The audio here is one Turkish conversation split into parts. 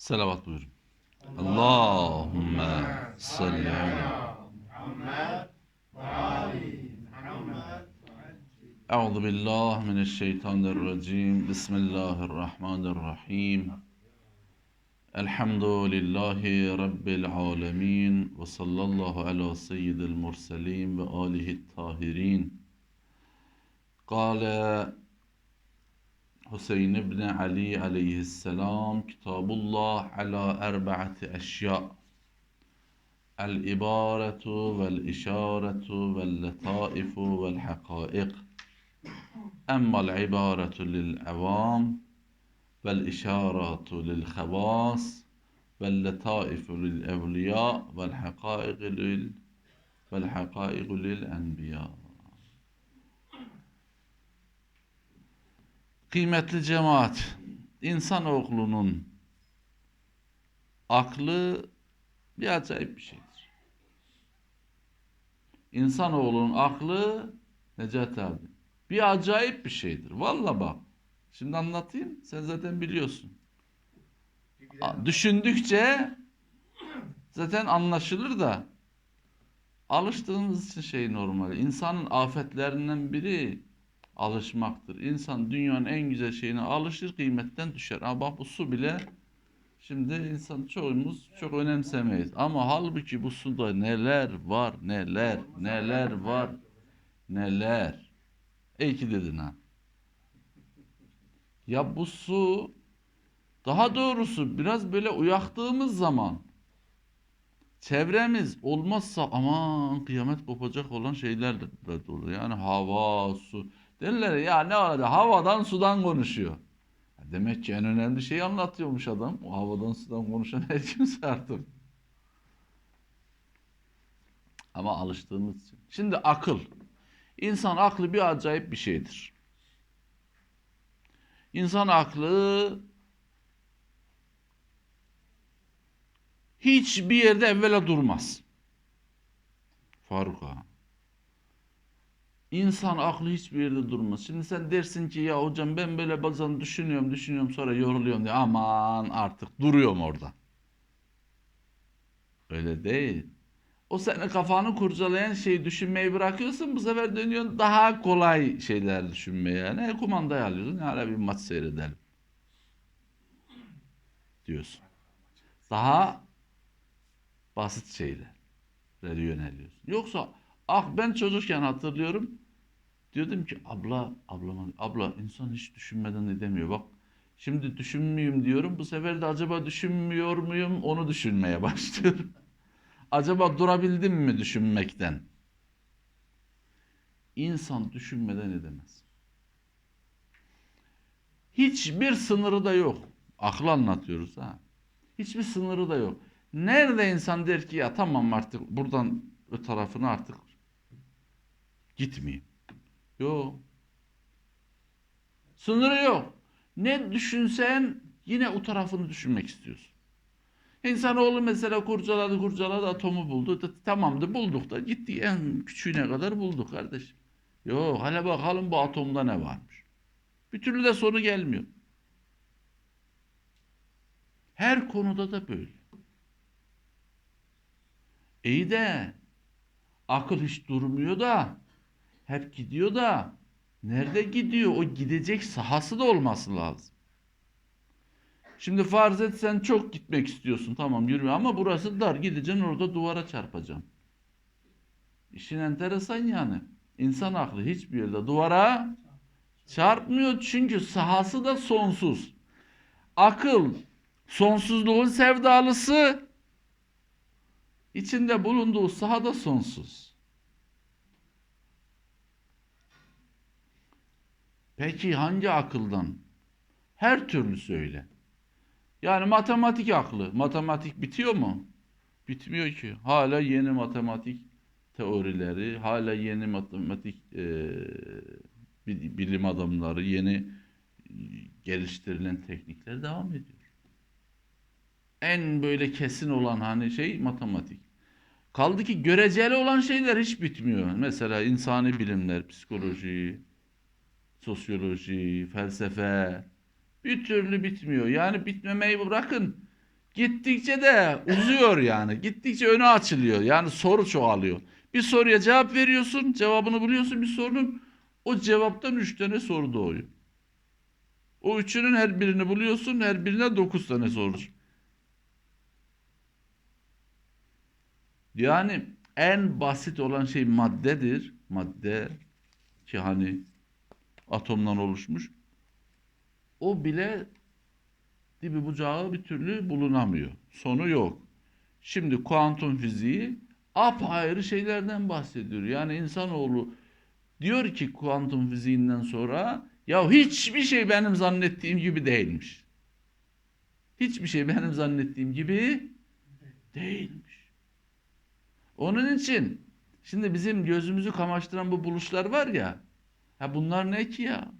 Selavat buyurun. Allahümme salli ala. Euzu billahi mineşşeytanirracim. Bismillahirrahmanirrahim. Elhamdülillahi Rabbil alemin. Ve sallallahu ala seyyidil murselin ve alihi حسين بن علي عليه السلام كتاب الله على أربعة أشياء الإبارة والإشارة واللطائف والحقائق. أما العبارة للعوام والإشارة للخواص واللطائف للأولياء والحقائق لل والحقائق للأنبياء. Kıymetli cemaat, insanoğlunun aklı bir acayip bir şeydir. İnsanoğlunun aklı Necati abi bir acayip bir şeydir. Valla bak. Şimdi anlatayım. Sen zaten biliyorsun. Düşündükçe zaten anlaşılır da alıştığımız için şey normal. İnsanın afetlerinden biri alışmaktır. İnsan dünyanın en güzel şeyine alışır, kıymetten düşer. Ama bak bu su bile şimdi insan çoğumuz çok önemsemeyiz. Ama halbuki bu suda neler var, neler, neler var, neler. İyi ki dedin ha. Ya bu su daha doğrusu biraz böyle uyaktığımız zaman çevremiz olmazsa aman kıyamet kopacak olan şeylerle dolu. Yani hava, su. Derler ya ne olacak havadan sudan konuşuyor. Demek ki en önemli şeyi anlatıyormuş adam. O havadan sudan konuşan her kimse artık. Ama alıştığımız için. Şimdi akıl. İnsan aklı bir acayip bir şeydir. İnsan aklı hiçbir yerde evvela durmaz. Faruk ağa. İnsan aklı hiçbir yerde durmaz. Şimdi sen dersin ki ya hocam ben böyle bazen düşünüyorum düşünüyorum sonra yoruluyorum diye aman artık duruyorum orada. Öyle değil. O senin kafanı kurcalayan şeyi düşünmeyi bırakıyorsun bu sefer dönüyorsun daha kolay şeyler düşünmeye. Ne kumandayı alıyorsun hala bir maç seyredelim. Diyorsun. Daha basit şeylere yöneliyorsun. Yoksa ah ben çocukken hatırlıyorum diyordum ki abla ablama abla insan hiç düşünmeden edemiyor bak şimdi düşünmeyeyim diyorum bu sefer de acaba düşünmüyor muyum onu düşünmeye başlıyorum. acaba durabildim mi düşünmekten? İnsan düşünmeden edemez. Hiçbir sınırı da yok. Aklı anlatıyoruz ha. Hiçbir sınırı da yok. Nerede insan der ki ya tamam artık buradan o tarafına artık gitmeyeyim. Yok. Sınırı yok. Ne düşünsen yine o tarafını düşünmek istiyorsun. İnsanoğlu mesela kurcaladı kurcaladı atomu buldu. Tamamdı bulduk da gitti en küçüğüne kadar bulduk kardeşim. Yok hala bakalım bu atomda ne varmış. Bir türlü de sonu gelmiyor. Her konuda da böyle. İyi de akıl hiç durmuyor da hep gidiyor da nerede gidiyor? O gidecek sahası da olması lazım. Şimdi farz et sen çok gitmek istiyorsun. Tamam yürüme ama burası dar. Gideceksin orada duvara çarpacaksın. İşin enteresan yani. İnsan aklı hiçbir yerde duvara çarpmıyor çünkü sahası da sonsuz. Akıl sonsuzluğun sevdalısı içinde bulunduğu sahada sonsuz. Peki hangi akıldan? Her türlü söyle. Yani matematik aklı. Matematik bitiyor mu? Bitmiyor ki. Hala yeni matematik teorileri, hala yeni matematik e, bilim adamları, yeni geliştirilen teknikler devam ediyor. En böyle kesin olan hani şey matematik. Kaldı ki göreceli olan şeyler hiç bitmiyor. Mesela insani bilimler, psikoloji, sosyoloji, felsefe bir türlü bitmiyor. Yani bitmemeyi bırakın. Gittikçe de uzuyor yani. Gittikçe önü açılıyor. Yani soru çoğalıyor. Bir soruya cevap veriyorsun, cevabını buluyorsun bir sorunun. O cevaptan üç tane soru doğuyor. O üçünün her birini buluyorsun, her birine dokuz tane soru. Yani en basit olan şey maddedir. Madde ki hani atomdan oluşmuş. O bile dibi bucağı bir türlü bulunamıyor. Sonu yok. Şimdi kuantum fiziği apayrı şeylerden bahsediyor. Yani insanoğlu diyor ki kuantum fiziğinden sonra ya hiçbir şey benim zannettiğim gibi değilmiş. Hiçbir şey benim zannettiğim gibi değilmiş. Onun için şimdi bizim gözümüzü kamaştıran bu buluşlar var ya ha bunlar ne ki ya?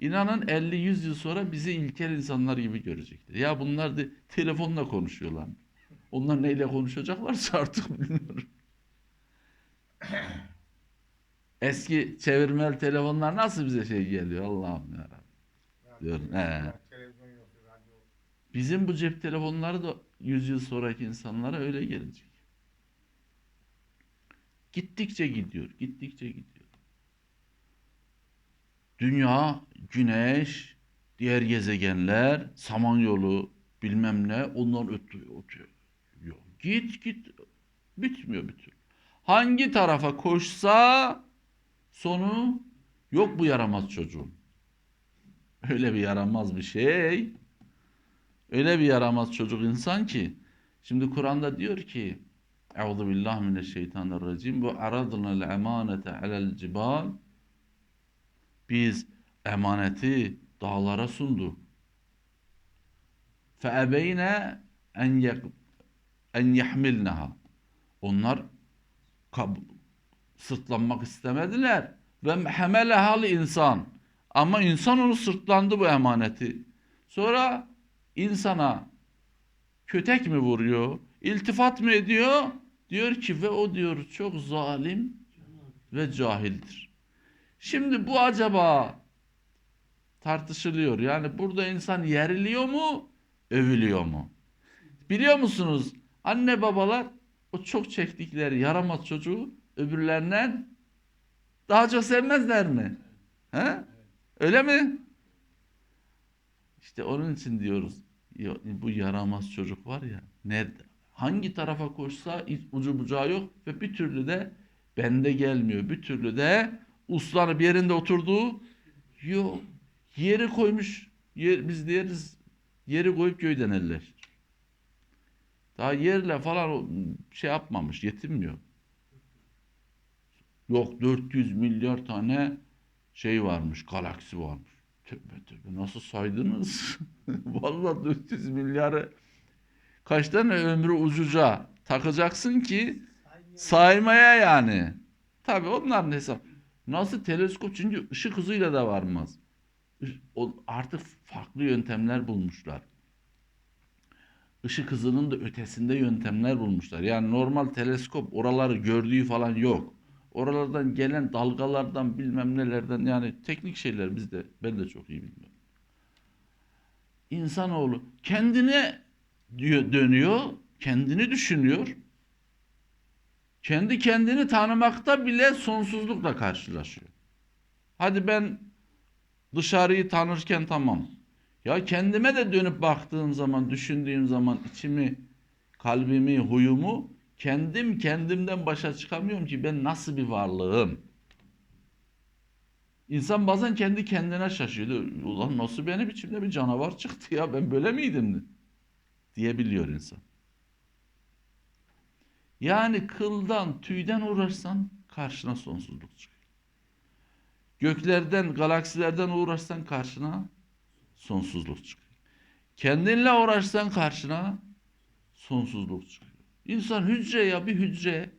İnanın 50-100 yıl sonra bizi ilkel insanlar gibi görecekler. Ya bunlar da telefonla konuşuyorlar. Onlar neyle konuşacaklarsa artık bilmiyorum. Eski çevirmeli telefonlar nasıl bize şey geliyor Allah'ım ya Diyorum, he. Bizim bu cep telefonları da 100 yıl sonraki insanlara öyle gelecek. Gittikçe gidiyor, gittikçe gidiyor. Dünya, güneş, diğer gezegenler, samanyolu, bilmem ne, onlar ötüyor, ötüyor. Git git, bitmiyor bütün. Hangi tarafa koşsa sonu yok bu yaramaz çocuğun. Öyle bir yaramaz bir şey. Öyle bir yaramaz çocuk insan ki. Şimdi Kur'an'da diyor ki Euzu billahi mineşşeytanirracim ve aradna'l emanete alel cibal biz emaneti dağlara sunduk. Fe ebeyne en en yahmilnaha. Onlar sırtlanmak istemediler. Ve hemelehal insan. Ama insan onu sırtlandı bu emaneti. Sonra insana kötek mi vuruyor? İltifat mı ediyor? Diyor ki ve o diyor çok zalim ve cahildir. Şimdi bu acaba tartışılıyor. Yani burada insan yeriliyor mu, övülüyor mu? Biliyor musunuz? Anne babalar o çok çektikleri yaramaz çocuğu öbürlerinden daha çok sevmezler mi? He? Öyle mi? İşte onun için diyoruz bu yaramaz çocuk var ya nerede? Hangi tarafa koşsa ucu bucağı yok ve bir türlü de bende gelmiyor. Bir türlü de uslanı bir yerinde oturduğu yok. Yeri koymuş. Yer, biz deriz yeri koyup köyden elleşir. Daha yerle falan şey yapmamış, yetinmiyor. Yok 400 milyar tane şey varmış, galaksi varmış. Tövbe tövbe nasıl saydınız? Vallahi 400 milyarı kaç tane ömrü ucuca takacaksın ki saymaya yani. Tabii onların hesap. Nasıl teleskop çünkü ışık hızıyla da varmaz. O- Artık farklı yöntemler bulmuşlar. Işık hızının da ötesinde yöntemler bulmuşlar. Yani normal teleskop oraları gördüğü falan yok. Oralardan gelen dalgalardan bilmem nelerden yani teknik şeyler bizde ben de çok iyi bilmiyorum. İnsanoğlu kendine diyor, dönüyor, kendini düşünüyor. Kendi kendini tanımakta bile sonsuzlukla karşılaşıyor. Hadi ben dışarıyı tanırken tamam. Ya kendime de dönüp baktığım zaman, düşündüğüm zaman içimi, kalbimi, huyumu kendim kendimden başa çıkamıyorum ki ben nasıl bir varlığım. İnsan bazen kendi kendine şaşırıyor. Ulan nasıl benim içimde bir canavar çıktı ya ben böyle miydim diyebiliyor insan. Yani kıldan, tüyden uğraşsan karşına sonsuzluk çıkıyor. Göklerden, galaksilerden uğraşsan karşına sonsuzluk çıkıyor. Kendinle uğraşsan karşına sonsuzluk çıkıyor. İnsan hücre ya bir hücre,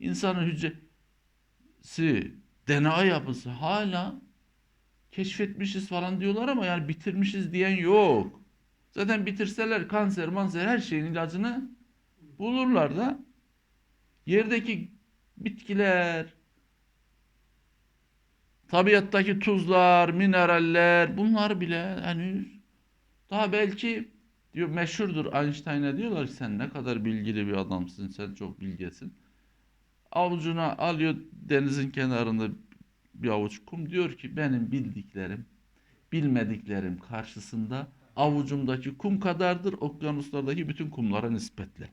insanın hücresi, DNA yapısı hala keşfetmişiz falan diyorlar ama yani bitirmişiz diyen yok. Zaten bitirseler kanser, manser her şeyin ilacını bulurlar da. Yerdeki bitkiler, tabiattaki tuzlar, mineraller bunlar bile henüz daha belki Diyor meşhurdur Einstein'a diyorlar ki sen ne kadar bilgili bir adamsın, sen çok bilgesin. Avucuna alıyor denizin kenarında bir avuç kum diyor ki benim bildiklerim, bilmediklerim karşısında avucumdaki kum kadardır okyanuslardaki bütün kumlara nispetle.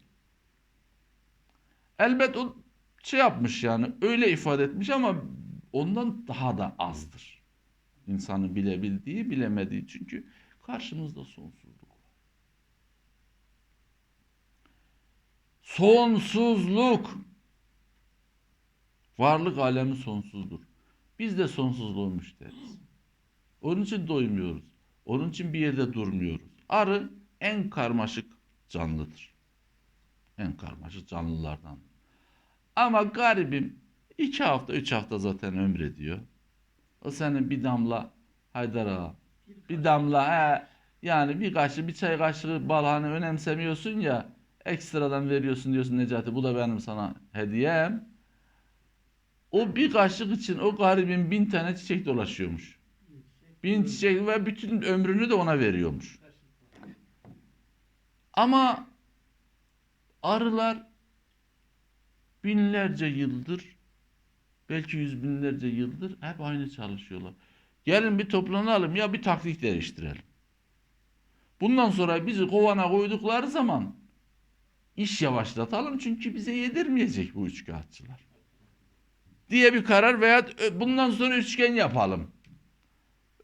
Elbet o şey yapmış yani öyle ifade etmiş ama ondan daha da azdır. İnsanın bilebildiği, bilemediği çünkü karşımızda sonsuzluk var. Sonsuzluk. Varlık alemi sonsuzdur. Biz de sonsuzluğu müşteriyiz. Onun için doymuyoruz. Onun için bir yerde durmuyoruz. Arı en karmaşık canlıdır. En karmaşık canlılardan. Ama garibim iki hafta, üç hafta zaten ömrediyor. O senin bir damla Haydar ağa, bir damla he, yani bir kaşık, bir çay kaşığı bal hani önemsemiyorsun ya ekstradan veriyorsun diyorsun Necati bu da benim sana hediyem. O bir kaşık için o garibin bin tane çiçek dolaşıyormuş. Bin çiçek ve bütün ömrünü de ona veriyormuş. Ama arılar binlerce yıldır belki yüz binlerce yıldır hep aynı çalışıyorlar. Gelin bir toplanalım ya bir taktik değiştirelim. Bundan sonra bizi kovana koydukları zaman iş yavaşlatalım çünkü bize yedirmeyecek bu üçkağıtçılar. Diye bir karar veya bundan sonra üçgen yapalım.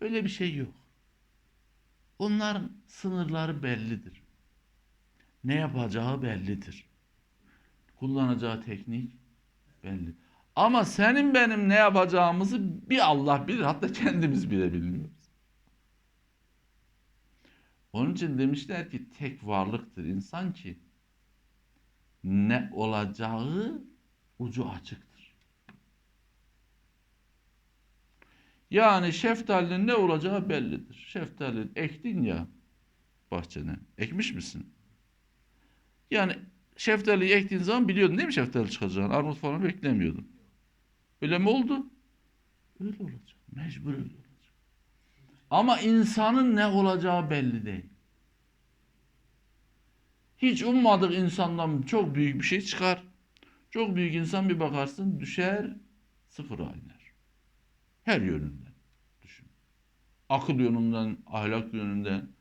Öyle bir şey yok. Onların sınırları bellidir. Ne yapacağı bellidir. Kullanacağı teknik belli. Ama senin benim ne yapacağımızı bir Allah bilir. Hatta kendimiz bile bilmiyoruz. Onun için demişler ki tek varlıktır insan ki ne olacağı ucu açıktır. Yani şeftalinin ne olacağı bellidir. Şeftali ektin ya bahçene. Ekmiş misin? Yani şeftaliyi ektiğin zaman biliyordun değil mi şeftali çıkacağını? Armut falan beklemiyordun. Öyle mi oldu? Öyle olacak. Mecbur öyle olacak. Ama insanın ne olacağı belli değil. Hiç ummadık insandan çok büyük bir şey çıkar. Çok büyük insan bir bakarsın düşer sıfıra iner. Her yönünden düşün. Akıl yönünden, ahlak yönünden.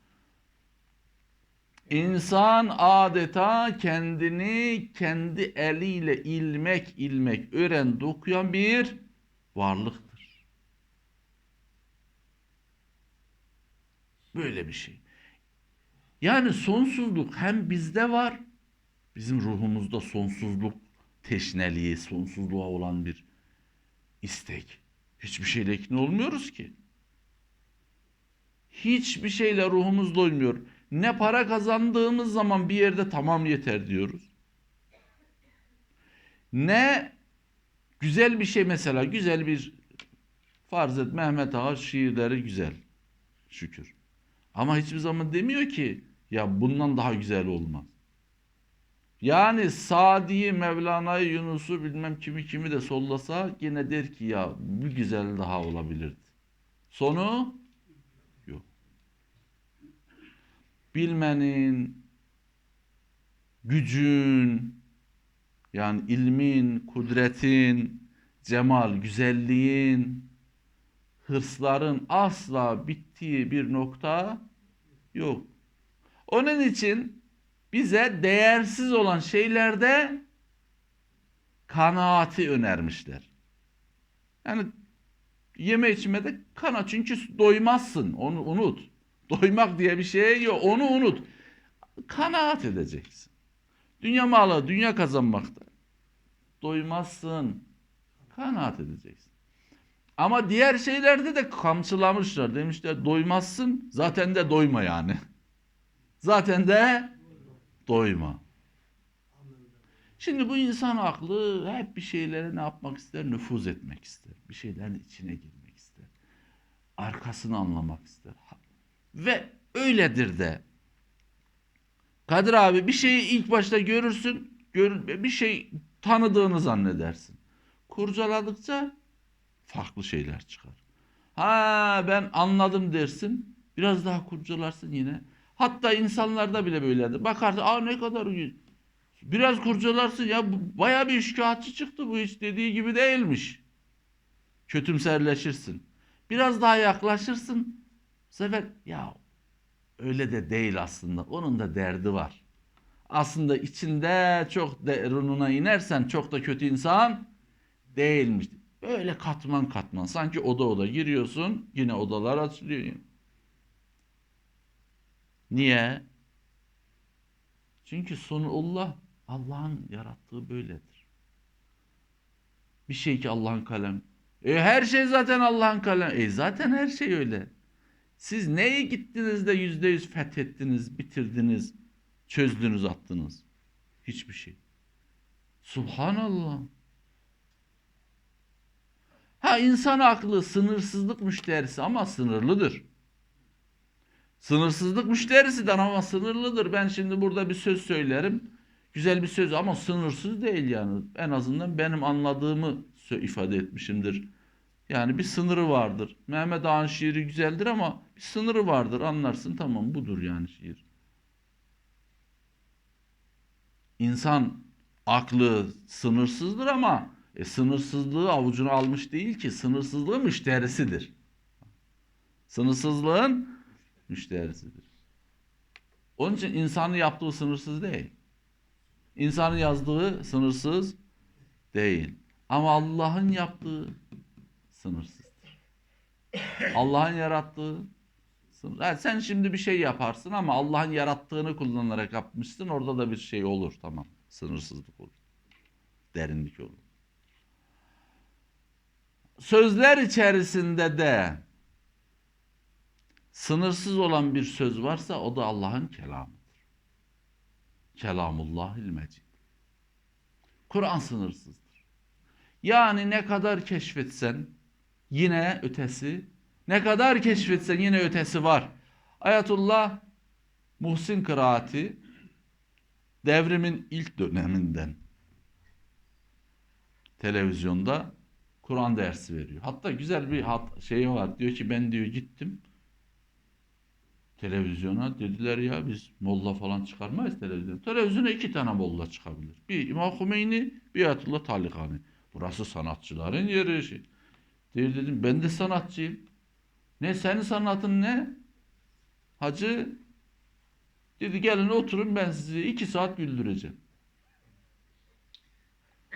İnsan adeta kendini kendi eliyle ilmek ilmek öğren dokuyan bir varlıktır. Böyle bir şey. Yani sonsuzluk hem bizde var, bizim ruhumuzda sonsuzluk teşneliği, sonsuzluğa olan bir istek. Hiçbir şeyle ikna olmuyoruz ki. Hiçbir şeyle ruhumuz doymuyor. Ne para kazandığımız zaman bir yerde tamam yeter diyoruz. Ne güzel bir şey mesela güzel bir farz et Mehmet Ağa şiirleri güzel. Şükür. Ama hiçbir zaman demiyor ki ya bundan daha güzel olmaz. Yani Sadi'yi, Mevlana'yı, Yunus'u bilmem kimi kimi de sollasa yine der ki ya bir güzel daha olabilirdi. Sonu yok. Bilmenin, gücün, yani ilmin, kudretin, cemal, güzelliğin, hırsların asla bittiği bir nokta yok. Onun için bize değersiz olan şeylerde kanaati önermişler. Yani yeme içme de kana çünkü doymazsın onu unut. Doymak diye bir şey yok onu unut. Kanaat edeceksin. Dünya malı dünya kazanmakta. Doymazsın. Kanaat edeceksin. Ama diğer şeylerde de kamçılamışlar. Demişler doymazsın zaten de doyma yani. Zaten de doyma. Şimdi bu insan aklı hep bir şeylere ne yapmak ister? Nüfuz etmek ister. Bir şeylerin içine girmek ister. Arkasını anlamak ister. Ve öyledir de. Kadir abi bir şeyi ilk başta görürsün. Gör, bir şey tanıdığını zannedersin. Kurcaladıkça farklı şeyler çıkar. Ha ben anladım dersin. Biraz daha kurcalarsın yine Hatta insanlarda bile böyledir. Bakarsın aa ne kadar iyi. Biraz kurcalarsın ya baya bir şikayetçi çıktı bu hiç dediği gibi değilmiş. Kötümserleşirsin. Biraz daha yaklaşırsın. Bu sefer ya öyle de değil aslında. Onun da derdi var. Aslında içinde çok derununa inersen çok da kötü insan değilmiş. Böyle katman katman. Sanki oda oda giriyorsun. Yine odalar açılıyor. Niye? Çünkü sonullah Allah'ın yarattığı böyledir. Bir şey ki Allah'ın kalem. E her şey zaten Allah'ın kalem. E zaten her şey öyle. Siz neye gittiniz de yüzde yüz fethettiniz, bitirdiniz, çözdünüz, attınız? Hiçbir şey. Subhanallah. Ha insan aklı sınırsızlık müşterisi ama sınırlıdır. Sınırsızlık müşterisidir ama sınırlıdır. Ben şimdi burada bir söz söylerim. Güzel bir söz ama sınırsız değil yani. En azından benim anladığımı ifade etmişimdir. Yani bir sınırı vardır. Mehmet Ağa'nın şiiri güzeldir ama bir sınırı vardır. Anlarsın tamam budur yani şiir. İnsan aklı sınırsızdır ama e, sınırsızlığı avucuna almış değil ki. Sınırsızlığı müşterisidir. Sınırsızlığın müşterisidir. Onun için insanın yaptığı sınırsız değil. İnsanın yazdığı sınırsız değil. Ama Allah'ın yaptığı sınırsızdır. Allah'ın yarattığı sınır. Ha, sen şimdi bir şey yaparsın ama Allah'ın yarattığını kullanarak yapmışsın. Orada da bir şey olur tamam. Sınırsızlık olur. Derinlik olur. Sözler içerisinde de sınırsız olan bir söz varsa o da Allah'ın kelamıdır. Kelamullahil mecid. Kur'an sınırsızdır. Yani ne kadar keşfetsen yine ötesi, ne kadar keşfetsen yine ötesi var. Ayetullah Muhsin kıraati devrimin ilk döneminden televizyonda Kur'an dersi veriyor. Hatta güzel bir hat, şey var. Diyor ki ben diyor gittim televizyona dediler ya biz molla falan çıkarmayız televizyona. Televizyona iki tane molla çıkabilir. Bir İmam Hümeyni, bir Ayetullah Talikani. Burası sanatçıların yeri. Şey. Değil dedim ben de sanatçıyım. Ne senin sanatın ne? Hacı dedi gelin oturun ben sizi iki saat güldüreceğim.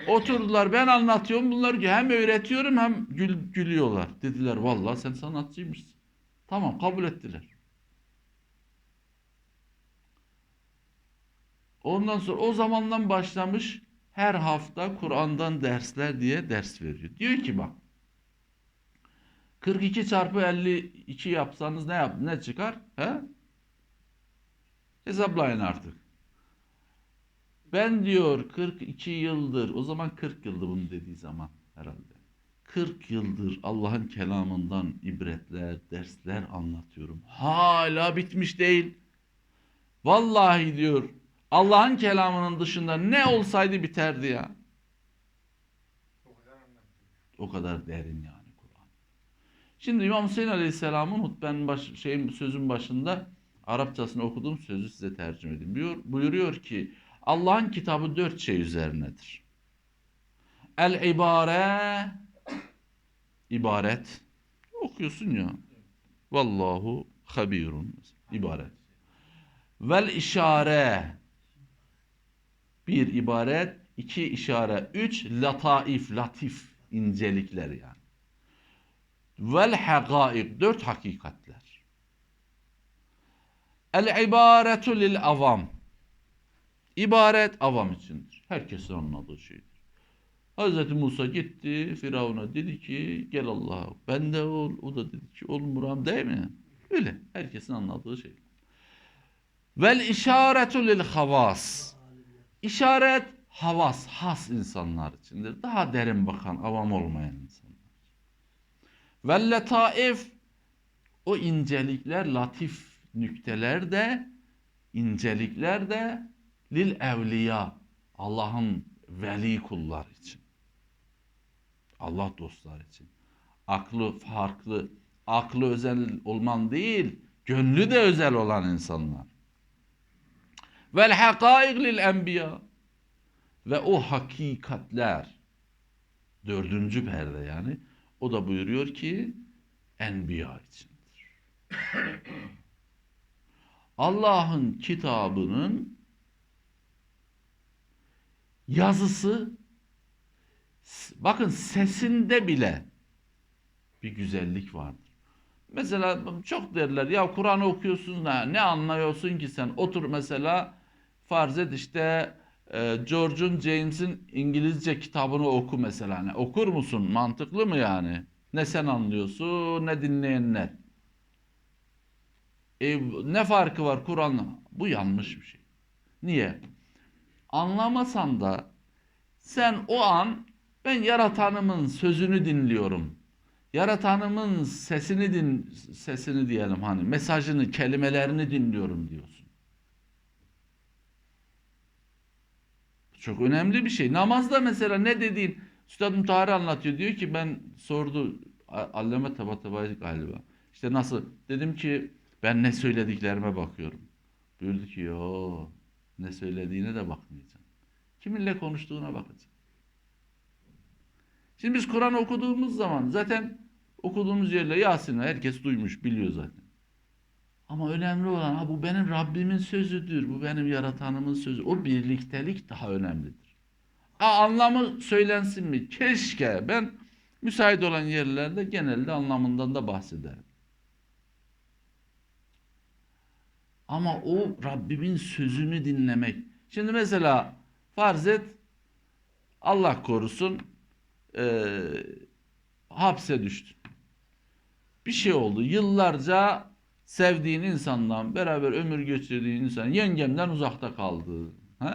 Oturdular ben anlatıyorum bunlar hem öğretiyorum hem gül, gülüyorlar. Dediler vallahi sen sanatçıymışsın. Tamam kabul ettiler. Ondan sonra o zamandan başlamış her hafta Kur'an'dan dersler diye ders veriyor. Diyor ki bak 42 çarpı 52 yapsanız ne yap ne çıkar? He? Hesaplayın artık. Ben diyor 42 yıldır o zaman 40 yıldı bunu dediği zaman herhalde. 40 yıldır Allah'ın kelamından ibretler, dersler anlatıyorum. Hala bitmiş değil. Vallahi diyor Allah'ın kelamının dışında ne olsaydı biterdi ya. O kadar derin yani Kur'an. Şimdi İmam Hüseyin Aleyhisselam'ın hutbenin baş, şeyin, sözün başında Arapçasını okuduğum sözü size tercüme edeyim. Buyur, buyuruyor ki Allah'ın kitabı dört şey üzerinedir. El ibare ibaret okuyorsun ya. Vallahu habirun ibaret. Vel işare bir ibaret, iki işare, üç lataif, latif incelikler yani. Vel hagaik, dört hakikatler. El ibaretu lil avam. İbaret avam içindir. Herkesin anladığı şeydir. Hz. Musa gitti Firavun'a dedi ki gel Allah'a ben de ol. O da dedi ki ol Muram değil mi? Öyle. Herkesin anladığı şey. Vel işaretu lil havas. İşaret havas, has insanlar içindir. Daha derin bakan, avam olmayan insanlar. Vel letaif o incelikler, latif nükteler de incelikler de lil evliya Allah'ın veli kullar için. Allah dostlar için. Aklı farklı, aklı özel olman değil, gönlü de özel olan insanlar. vel hakaik lil enbiya ve o hakikatler dördüncü perde yani o da buyuruyor ki enbiya içindir. Allah'ın kitabının yazısı bakın sesinde bile bir güzellik vardır. Mesela çok derler ya Kur'an okuyorsun ne anlıyorsun ki sen? Otur mesela farz et işte e, George'un James'in İngilizce kitabını oku mesela. Ne, okur musun? Mantıklı mı yani? Ne sen anlıyorsun ne dinleyenler. E, ne farkı var Kur'an'la? Bu yanlış bir şey. Niye? Anlamasan da sen o an ben yaratanımın sözünü dinliyorum. Yaratanımın sesini din sesini diyelim hani mesajını, kelimelerini dinliyorum diyorsun. Çok önemli bir şey. Namazda mesela ne dediğin Üstadım Tarih anlatıyor. Diyor ki ben sordu Allame Tabatabai galiba. İşte nasıl? Dedim ki ben ne söylediklerime bakıyorum. Buyurdu ki yo ne söylediğine de bakmayacağım. Kiminle konuştuğuna bakacağım. Şimdi biz Kur'an okuduğumuz zaman zaten okuduğumuz yerle Yasin'i herkes duymuş, biliyor zaten. Ama önemli olan ha bu benim Rabbimin sözüdür, bu benim yaratanımın sözü. O birliktelik daha önemlidir. Ha, anlamı söylensin mi? Keşke ben müsait olan yerlerde genelde anlamından da bahsederim. Ama o Rabbimin sözünü dinlemek. Şimdi mesela farz et Allah korusun e, hapse düştün. Bir şey oldu. Yıllarca sevdiğin insandan beraber ömür geçirdiğin insan yengemden uzakta kaldı. He?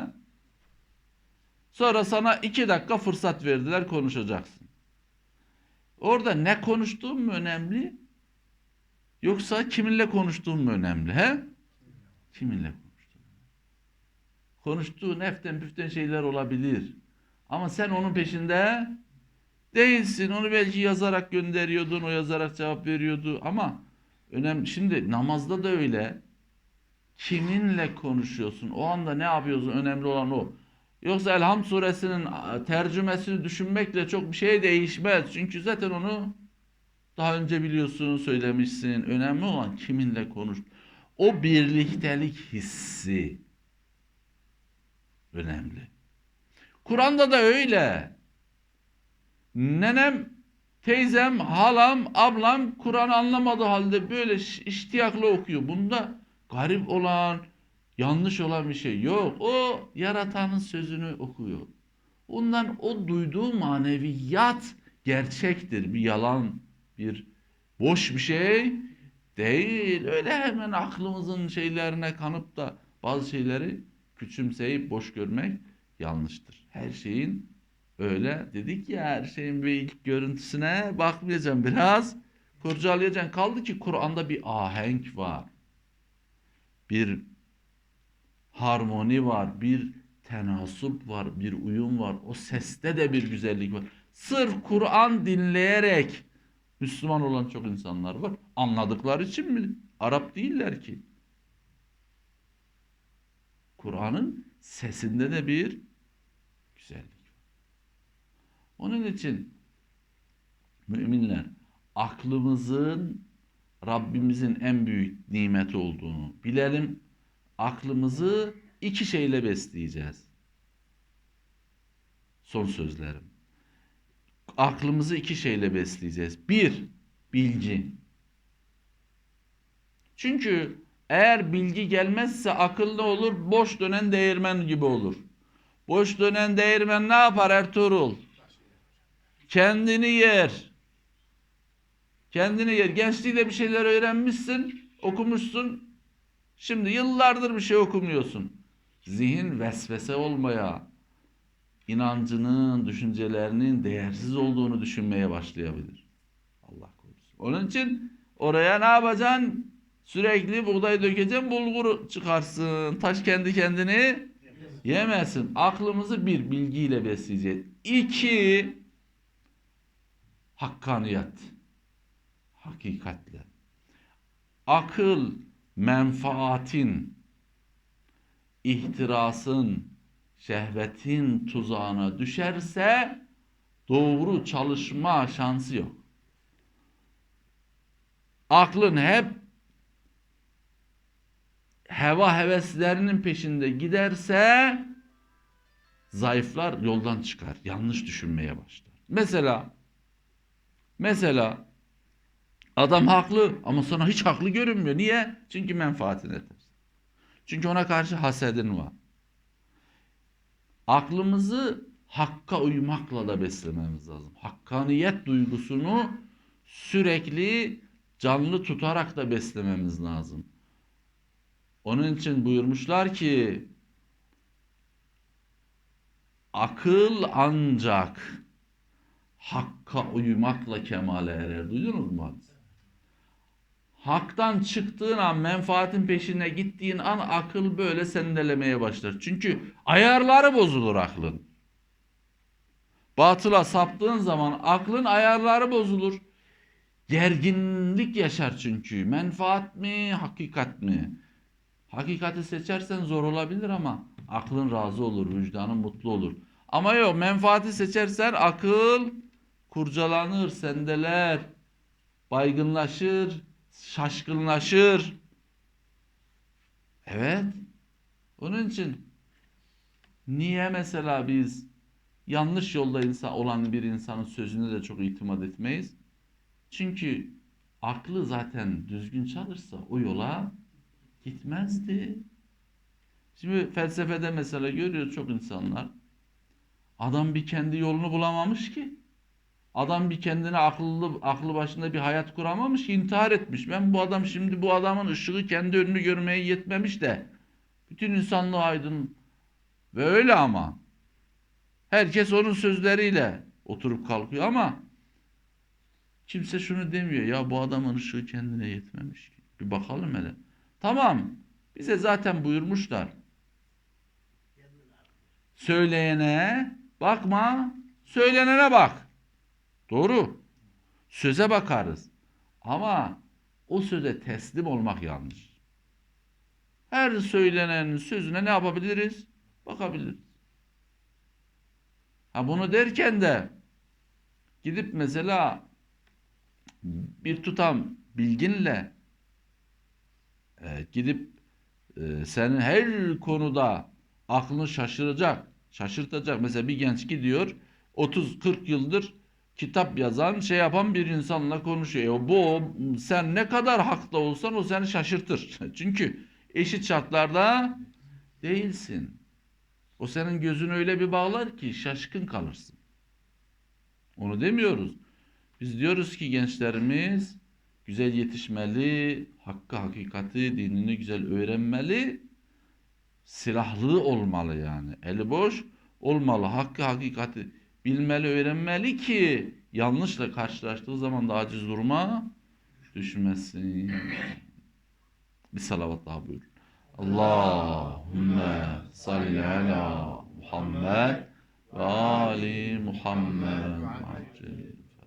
Sonra sana iki dakika fırsat verdiler konuşacaksın. Orada ne konuştuğun mu önemli? Yoksa kiminle konuştuğun mu önemli? He? Kiminle konuştuğun? Konuştuğun eften püften şeyler olabilir. Ama sen onun peşinde değilsin. Onu belki yazarak gönderiyordun, o yazarak cevap veriyordu ama önemli. Şimdi namazda da öyle. Kiminle konuşuyorsun? O anda ne yapıyorsun? Önemli olan o. Yoksa Elham suresinin tercümesini düşünmekle çok bir şey değişmez. Çünkü zaten onu daha önce biliyorsun, söylemişsin. Önemli olan kiminle konuş. O birliktelik hissi önemli. Kur'an'da da öyle. Nenem, teyzem, halam, ablam Kur'an anlamadığı halde böyle iştiyakla okuyor. Bunda garip olan, yanlış olan bir şey yok. O yaratanın sözünü okuyor. Ondan o duyduğu maneviyat gerçektir. Bir yalan, bir boş bir şey değil. Öyle hemen aklımızın şeylerine kanıp da bazı şeyleri küçümseyip boş görmek yanlıştır. Her şeyin öyle dedik ya her şeyin bir ilk görüntüsüne bakmayacağım biraz kurcalayacaksın. Kaldı ki Kur'an'da bir ahenk var. Bir harmoni var, bir tenasup var, bir uyum var. O seste de bir güzellik var. Sırf Kur'an dinleyerek Müslüman olan çok insanlar var. Anladıkları için mi? Arap değiller ki. Kur'an'ın sesinde de bir. Onun için müminler aklımızın Rabbimizin en büyük nimeti olduğunu bilelim. Aklımızı iki şeyle besleyeceğiz. Son sözlerim. Aklımızı iki şeyle besleyeceğiz. Bir, bilgi. Çünkü eğer bilgi gelmezse akıllı olur, boş dönen değirmen gibi olur. Boş dönen değirmen ne yapar Ertuğrul? Kendini yer. Kendini yer. Gençliğinde bir şeyler öğrenmişsin, okumuşsun. Şimdi yıllardır bir şey okumuyorsun. Zihin vesvese olmaya, inancının, düşüncelerinin değersiz olduğunu düşünmeye başlayabilir. Allah korusun. Onun için oraya ne yapacaksın? Sürekli buğday dökeceksin, bulgur çıkarsın. Taş kendi kendini yemesin. Aklımızı bir bilgiyle besleyeceğiz. İki, hakkaniyet. Hakikatle. Akıl, menfaatin, ihtirasın, şehvetin tuzağına düşerse doğru çalışma şansı yok. Aklın hep heva heveslerinin peşinde giderse zayıflar yoldan çıkar. Yanlış düşünmeye başlar. Mesela mesela adam haklı ama sana hiç haklı görünmüyor. Niye? Çünkü menfaatine. Çünkü ona karşı hasedin var. Aklımızı hakka uymakla da beslememiz lazım. Hakkaniyet duygusunu sürekli canlı tutarak da beslememiz lazım. Onun için buyurmuşlar ki akıl ancak hakka uymakla kemale erer. Duydunuz mu? hadis? Haktan çıktığın an, menfaatin peşine gittiğin an akıl böyle sendelemeye başlar. Çünkü ayarları bozulur aklın. Batıla saptığın zaman aklın ayarları bozulur. Gerginlik yaşar çünkü. Menfaat mi, hakikat mi? Hakikati seçersen zor olabilir ama aklın razı olur, vicdanın mutlu olur. Ama yok menfaati seçersen akıl kurcalanır, sendeler, baygınlaşır, şaşkınlaşır. Evet. Onun için niye mesela biz yanlış yolda insan olan bir insanın sözüne de çok itimat etmeyiz? Çünkü aklı zaten düzgün çalışsa o yola gitmezdi. Şimdi felsefede mesela görüyoruz çok insanlar. Adam bir kendi yolunu bulamamış ki. Adam bir kendine akıllı aklı başında bir hayat kuramamış intihar etmiş. Ben bu adam şimdi bu adamın ışığı kendi önünü görmeye yetmemiş de bütün insanlığı aydın ve öyle ama herkes onun sözleriyle oturup kalkıyor ama kimse şunu demiyor ya bu adamın ışığı kendine yetmemiş. Bir bakalım hele. Tamam. Bize zaten buyurmuşlar. Söyleyene bakma, söylenene bak. Doğru. Söze bakarız. Ama o söze teslim olmak yanlış. Her söylenenin sözüne ne yapabiliriz? Bakabiliriz. Ha bunu derken de gidip mesela bir tutam bilginle e, gidip e, senin her konuda aklını şaşıracak, şaşırtacak. Mesela bir genç gidiyor 30-40 yıldır kitap yazan, şey yapan bir insanla konuşuyor. E, bu sen ne kadar hakta olsan o seni şaşırtır. Çünkü eşit şartlarda değilsin. O senin gözünü öyle bir bağlar ki şaşkın kalırsın. Onu demiyoruz. Biz diyoruz ki gençlerimiz güzel yetişmeli, hakkı, hakikati, dinini güzel öğrenmeli, silahlı olmalı yani. Eli boş olmalı, hakkı, hakikati bilmeli, öğrenmeli ki yanlışla karşılaştığı zaman da aciz duruma düşmesin. Bir salavat daha buyurun. Allahümme salli ala Muhammed ve ali Muhammed.